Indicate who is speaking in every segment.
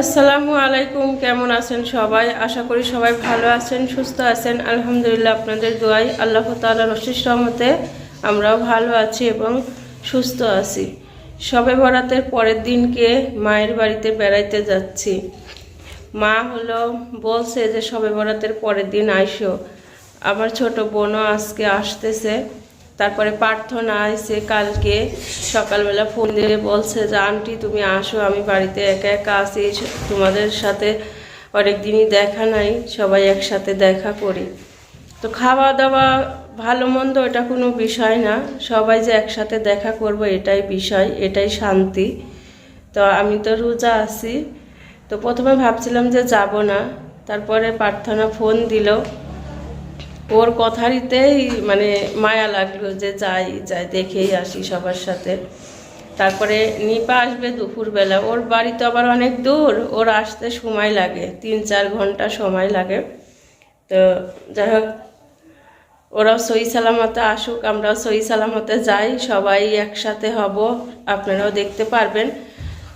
Speaker 1: আসসালামু আলাইকুম, কেমন আছেন সবাই? আশা করি সবাই ভালো আছেন, সুস্থ আছেন। আলহামদুলিল্লাহ আপনাদের দোয়াই আল্লাহ তাআলার অশেষ রহমতে আমরাও ভালো আছি এবং সুস্থ আছি। সবে বরাতের পরের দিনকে মায়ের বাড়িতে বেড়াইতে যাচ্ছি। মা হলো, বলছে যে সবে বরাতের পরের দিন আইসো। আমার ছোট বোনও আজকে আসতেছে। তারপরে প্রার্থনা আইসে কালকে সকালবেলা ফোন দিয়ে বলছে যে, আন্টি, তুমি আসো, আমি বাড়িতে একা একা আসি তোমাদের সাথে অনেক দিনই দেখা নাই, সবাই একসাথে দেখা করি। তো খাওয়া দাওয়া ভালো মন্দ এটা কোনো বিষয় না, সবাই যে একসাথে দেখা করব এটাই বিষয়, এটাই শান্তি। তো আমি তো রোজা আছি, তো প্রথমে ভাবছিলাম যে যাব না, তারপরে প্রার্থনা ফোন দিল। ওর কথারিতেই মানে মায়া লাগল যে যাই যাই, দেখেই আসি সবার সাথে। তারপরে নিপা আসবে দুপুরবেলা। ওর বাড়ি তো আবার অনেক দূর। ওর আসতে সময় লাগে। তিন, চার ঘণ্টা সময় লাগে। তো যাই হোক, ওরাও সই সালামতে আসুক, আমরাও সই সালামতে যাই। সবাই একসাথে হব। আপনারাও দেখতে পারবেন।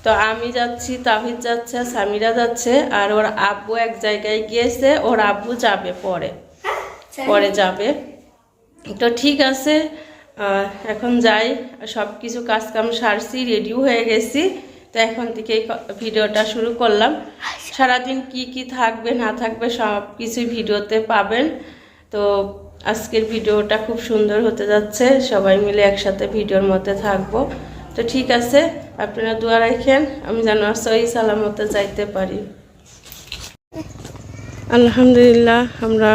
Speaker 1: তো আমি যাচ্ছি, তাহিদ যাচ্ছে, সামিরা যাচ্ছে। আর ওর আব্বু এক জায়গায় গিয়েছে। ওর আব্বু যাবে পরে। পরে যাবে। তো ঠিক আছে এখন যাই। সব কিছু কাজকাম সারছি রেডিও হয়ে গেছি। তো এখন থেকে ভিডিওটা শুরু করলাম। সারাদিন কি কি থাকবে না থাকবে সব কিছুই ভিডিওতে পাবেন। তো আজকের ভিডিওটা খুব সুন্দর হতে যাচ্ছে। সবাই মিলে একসাথে ভিডিওর মধ্যে থাকব। তো ঠিক আছে আপনারা দোয়া রাখেন আমি যেন সহি সালামতে যাইতে পারি। আলহামদুলিল্লাহ আমরা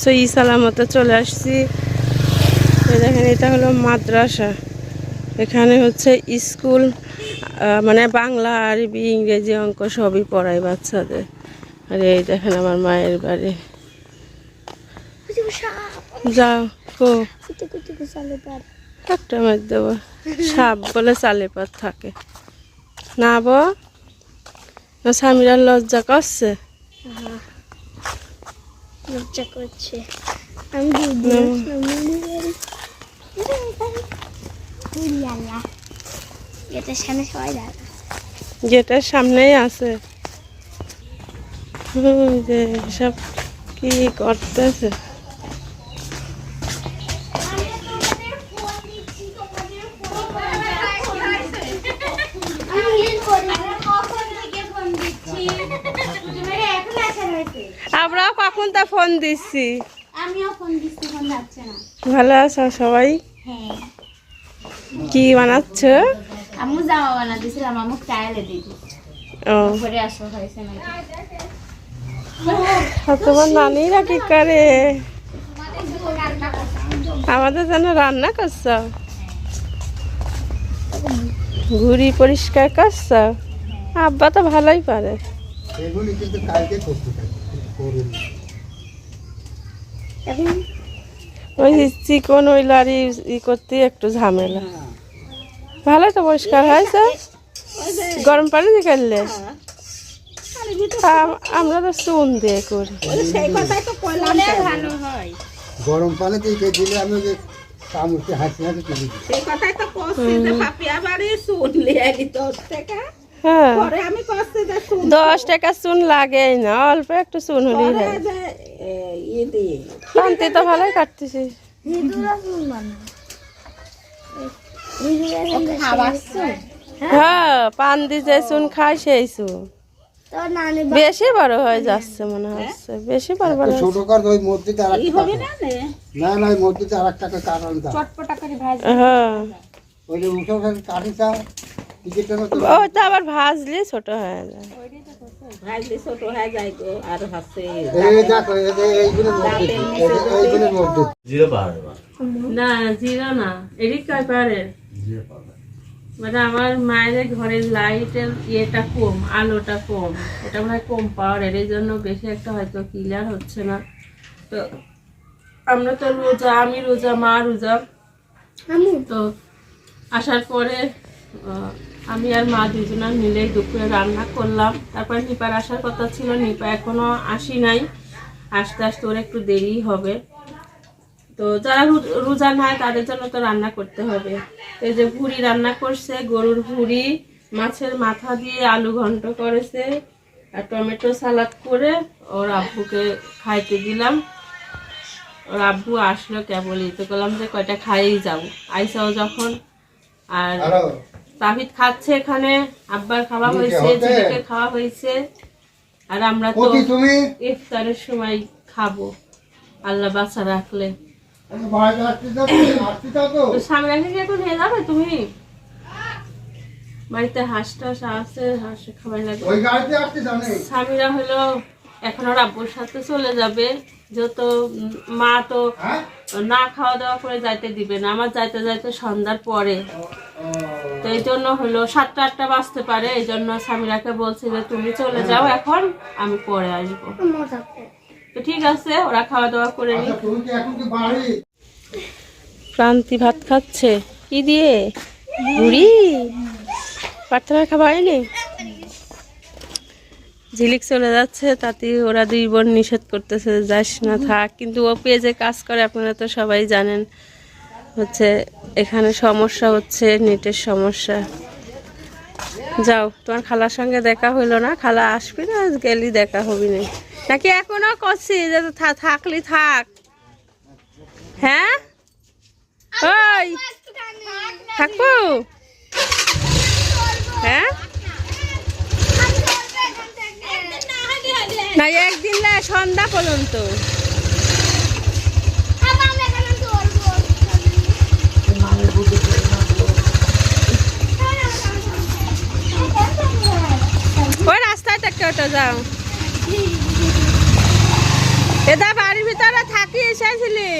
Speaker 1: সই সালামতে চলে আসছি। দেখেন, এটা হলো মাদ্রাসা। এখানে হচ্ছে স্কুল মানে বাংলা, আরবি, ইংরেজি অঙ্ক সবই পড়ায় বাচ্চাদের। আর এই দেখেন আমার মায়ের বাড়ি। যাও একটা দেবো। সাপ বলে চালে পাত থাকে। না বো স্বামীরা লজ্জা করছে?
Speaker 2: লজ্জা করছে। আমি এটার সামনে সবাই দাঁড়া
Speaker 1: গেটের সামনেই আছে। যে সব কি করতেছে? আমরাও কখন তা ফোন দিচ্ছি?
Speaker 2: আমিও ফোন দিচ্ছি ফোন যাচ্ছে না।
Speaker 1: ভালো আছো সবাই?
Speaker 2: হ্যাঁ।
Speaker 1: কি বানাচ্ছ?
Speaker 2: আমু জামা বানা আমু ট্রায়ালে দিদি
Speaker 1: ও।
Speaker 2: ঘরে আসো হয়েছে নাকি?
Speaker 1: তোমার নানিরা কি করে আমাদের জন্য রান্না করছ? ঘুড়ি পরিষ্কার করছ? আব্বা তো ভালোই পারে।
Speaker 3: এগুলি কিন্তু কালকে করতে থাকি করুন।
Speaker 1: ওই চিকন ওই লারি ই করতে একটু ঝামেলা। ভালো তো পরিষ্কার হয়েছে গরম পানি দিয়ে করলে আমরা তো চুন দিয়ে করি।
Speaker 2: হয়
Speaker 3: গরম পানি দিয়ে দিলে আমি হাসি হাসি তুলে দিই
Speaker 4: সেই কথাই তো পাপিয়া বাড়ি দশ টাকা।
Speaker 1: হ্যাঁ।
Speaker 4: পরে আমি করছি যে শুন
Speaker 1: দশ টাকা চুন লাগেই না অল্প একটু চুন হলেই হয়।
Speaker 4: ইয়ে
Speaker 1: পান্তি তো ভালোই কাটতেছি। হ্যাঁ। পান দিয়ে চুন খায় সেই চুন। বেশি বড় হয়ে যাচ্ছে মনে হচ্ছে বেশি বড় বড়
Speaker 3: ছোট কার ওই আর একটা
Speaker 4: হবে না না?
Speaker 3: না ওই মসজিদে আর এক টাকা কাটান দাও
Speaker 2: চটপটা করে ভাজ
Speaker 1: হ্যাঁ।
Speaker 3: ওই যে উঠে উঠে কাটি চা টিকিটটা তো
Speaker 1: আবার ভাজলে ছোট হয়ে যায়।
Speaker 4: ভাজলি ছোট হয়ে যায় গো আর
Speaker 3: এই দেখো
Speaker 5: জিরো
Speaker 1: না জিরো না পারে?
Speaker 5: জিরো
Speaker 1: মানে আমার মায়ের ঘরের লাইটের ইয়েটা কম আলোটা কম এটা মনে হয় কম পাওয়ারের এই জন্য বেশি একটা হয়তো ক্লিয়ার হচ্ছে না। তো আমরা তো রোজা আমি রোজা মা রোজা।
Speaker 2: আমু
Speaker 1: তো আসার পরে আমি আর মা দুজনা মিলে দুপুরে রান্না করলাম। তারপর নিপার আসার কথা ছিল, নিপা এখনও আসি নাই। আসতে আসতে ওর একটু দেরি হবে। তো যারা রোজা নাই তাদের জন্য তো রান্না করতে হবে। এই যে ভুড়ি রান্না করছে, গরুর ভুড়ি, মাছের মাথা দিয়ে আলু ঘন্ট করেছে, আর টমেটো সালাদ করে ওর আব্বুকে খাইতে দিলাম। ওর আব্বু আসলো কেবলই। তো বললাম যে কয়টা খাইয়েই যাব। আইসাও যখন আর? তাহিদ খাচ্ছে এখানে আব্বার খাওয়া হয়েছে? ঝিলিকে খাওয়া হয়েছে। আর আমরা তো ইফতারের সময় খাব। আল্লাহ বাচ্চা রাখলে। সামনে এখন যাবে তুমি? বাড়িতে হাঁস টাস আছে হাঁস খাবার লাগবে স্বামীরা হলো এখন ওর আব্বুর সাথে চলে যাবে। যত মা তো
Speaker 3: হ্যাঁ?
Speaker 1: না খাওয়া দাওয়া করে যাইতে দিবে না আমার যাইতে যাইতে সন্ধ্যার পরে। তো এই জন্য হলো সাতটা আটটা বাজতে পারে এই জন্য স্বামীরাকে বলছে যে তুমি চলে যাও এখন আমি পরে আসব। তো ঠিক আছে ওরা খাওয়া দাওয়া করে নি
Speaker 3: আচ্ছা তুমি কি এখন কি বাড়ি?
Speaker 1: ক্রান্তি ভাত খাচ্ছে। কি দিয়ে? বুড়ি প্রার্থনা খাবার হয়নি? ঝিলিক চলে যাচ্ছে তাতে ওরা দুই বোন নিষেধ করতেছে যাস না থাক। কিন্তু ও পেজে কাজ করে আপনারা তো সবাই জানেন। হচ্ছে এখানে সমস্যা হচ্ছে, নেটের সমস্যা। যাও, তোমার খালার সঙ্গে দেখা হইল না? খালা আসবি না? গেলি দেখা হবি না। নাকি এখনও করছি? যে থাকলি থাক। হ্যাঁ? ওই! থাকব? হ্যাঁ? না, একদিন না, সন্ধ্যা পর্যন্ত ওই রাস্তায় থাকতে ওটা যাও। এটা বাড়ির ভিতরে থাকিস এসেছিলি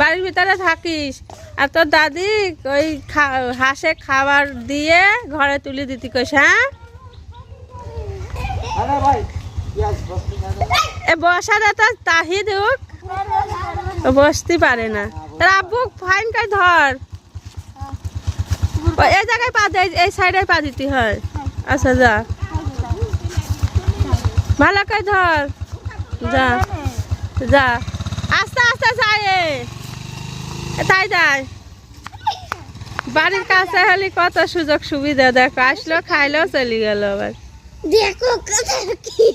Speaker 1: বাড়ির ভিতরে থাকিস। আর তোর দাদি ওই হাঁসে খাবার দিয়ে ঘরে তুলে দিতি কইস হ্যাঁ? বসা তো, তাহি দুক বসতে পারে না। তার আব্বু, ফাইন কাই ধর। এই জায়গায় পা দে, এই সাইডে পা দিতে হয়। আচ্ছা যা। ভালো করে ধর। যা যা। আস্তে আস্তে যায় তাই যায়। বাড়ির কাছে হলে কত সুযোগ সুবিধা দেখো আসলো খাইলো চলে গেল আবার।
Speaker 2: দেখো কথা কি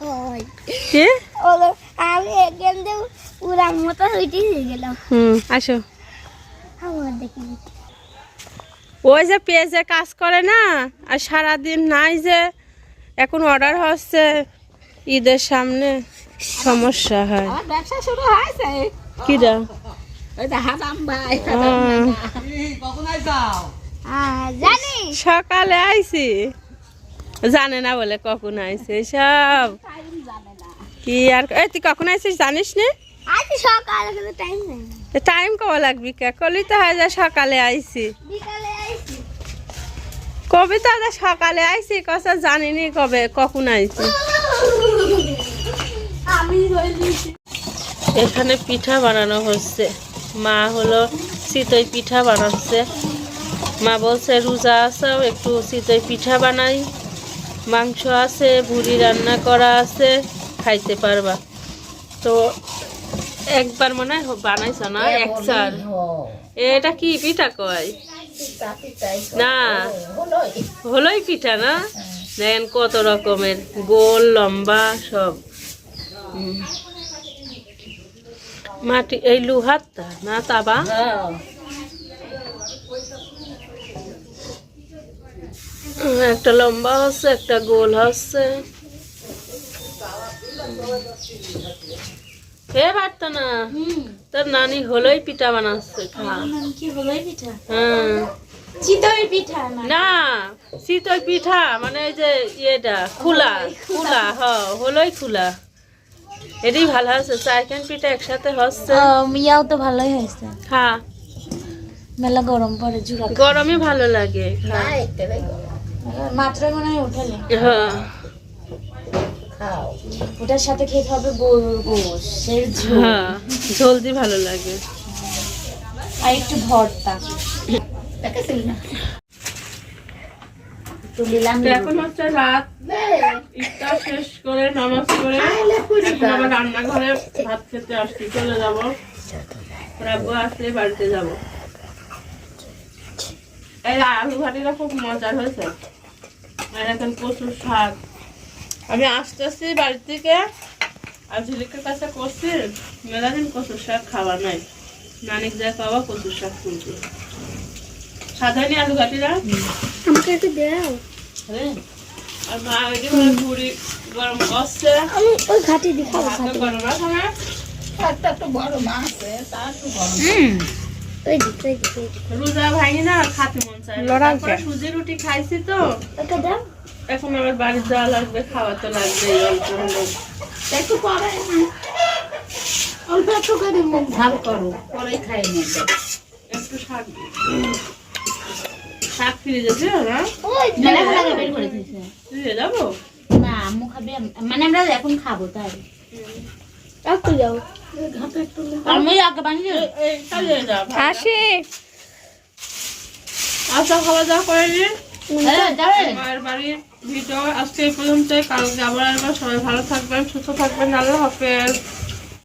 Speaker 2: হয়।
Speaker 1: কি?
Speaker 2: ওলো আমি এখান দিয়ে পুরা মতো হইতে
Speaker 1: হুম আসো।
Speaker 2: আমার দেখি
Speaker 1: ওই যে পেজে কাজ করে না আর সারাদিন নাই যে এখন অর্ডার হচ্ছে। ঈদের সামনে সমস্যা হয়।
Speaker 4: ব্যবসা শুরু হয়েছে।
Speaker 1: কিরা
Speaker 2: হ্যাঁ
Speaker 1: সকালে আইছি। জানে না বলে কখন আইছে সব। কি আর এই তুই কখন আইছিস জানিস না?
Speaker 2: সকালে টাইম নেই।
Speaker 1: টাইম কবে লাগবি কে? কলি তো হয় যে সকালে আইছি।
Speaker 2: বিকালে আইছি।
Speaker 1: কবি তো আজ সকালে আইছি কথা জানিনি কবে কখন আইছি? এখানে পিঠা বানানো হচ্ছে। মা হলো চিতই পিঠা বানাচ্ছে। মা বলছে রোজা আছে একটু চিতই পিঠা বানাই। মাংস আছে ভুড়ি রান্না করা আছে খাইতে পারবা। তো একবার মনে হয় বানাইছ না? এক চার এটা কি পিঠা কয়? না। হলোই। পিঠা না? দেখেন কত রকমের গোল লম্বা সব। মাটি এই লোহারটা না তাবা? একটা লম্বা হচ্ছে একটা গোল হচ্ছে। হে পারতো না তোর নানি হলোই পিঠা বানাচ্ছে খা।
Speaker 2: হলোই পিঠা?
Speaker 1: হ্যাঁ।
Speaker 2: চিতই পিঠা না
Speaker 1: মানে এই যে ইয়েটা খোলা খোলা। হ হলোই খোলা। এটাই ভালো হচ্ছে চারখান পিঠা একসাথে হচ্ছে?
Speaker 2: মিয়াও তো ভালোই হয়েছে।
Speaker 1: খা
Speaker 2: মেলা গরম পড়ে জুড়া
Speaker 1: গরমে ভালো লাগে খা
Speaker 2: মাত্র মনে হয় উঠালে
Speaker 1: হ্যাঁ।
Speaker 2: ওটার সাথে খেতে হবে গরুর গোশের ঝোল।
Speaker 1: হ্যাঁ জলদি ভালো লাগে।
Speaker 2: আর একটু ভর্তা। তুলিলাম
Speaker 1: তো এখন হচ্ছে রাত। ইফতার শেষ করে নামাজ করে এখন আবার রান্নাঘরে ভাত খেতে আসছি চলে যাব। রাব্বু আসলে বাড়িতে যাব। এই আলু ভাটিটা খুব মজার হয়েছে। আর এখন প্রচুর স্বাদ আমি আসতে আসতে বাড়ি থেকে আর ঝিলিকের কাছে করছি মেলাদিন কচুর শাক খাওয়া নাই। নানিক যা খাওয়া কচুর শাক তুলছি। সাধারণ আলু ঘাটিরা
Speaker 2: আমাকে একটু দাও।
Speaker 1: আর মা ওইটি করে পুরি গরম করছে।
Speaker 2: আমি ওই ঘাটি দেখাবো
Speaker 1: ভাতও গরম আছে না
Speaker 4: একটা তো বড় মাছ তার তো বড়
Speaker 2: ওই দিক ওই দিক ওই দিক।
Speaker 1: রোজা ভাঙি না খাতে মন চায়। তারপরে সুজি রুটি খাইছি তো।
Speaker 2: ওটা দাও।
Speaker 1: এখন আমার বাড়ি যাওয়া লাগবে খাওয়া তো লাগবে অল্প হলেও
Speaker 4: একটু পরে। অল্প একটু করে মুখ ঝাল করো। পরে খাই নেবে
Speaker 1: একটু শাক। শাক ফিরে যাচ্ছে না
Speaker 2: ওই
Speaker 5: মেলা মেলা বের করে দিয়েছে।
Speaker 1: যাব?
Speaker 5: না আম্মু খাবে মানে আমরা এখন খাব তাই।
Speaker 2: একটু যাও।
Speaker 5: আম্মু আগে বানিয়ে
Speaker 1: এই- এই চালিয়ে যা ভাই।
Speaker 2: আসে।
Speaker 1: আচ্ছা খাওয়া দাওয়া করে নিন
Speaker 5: হ্যাঁ যাবে
Speaker 1: মায়ের বাড়ির ভিডিও আজকে এই পর্যন্ত কালকে আবার একবার। সবাই ভালো থাকবেন সুস্থ থাকবেন। আল্লাহ হাফেজ।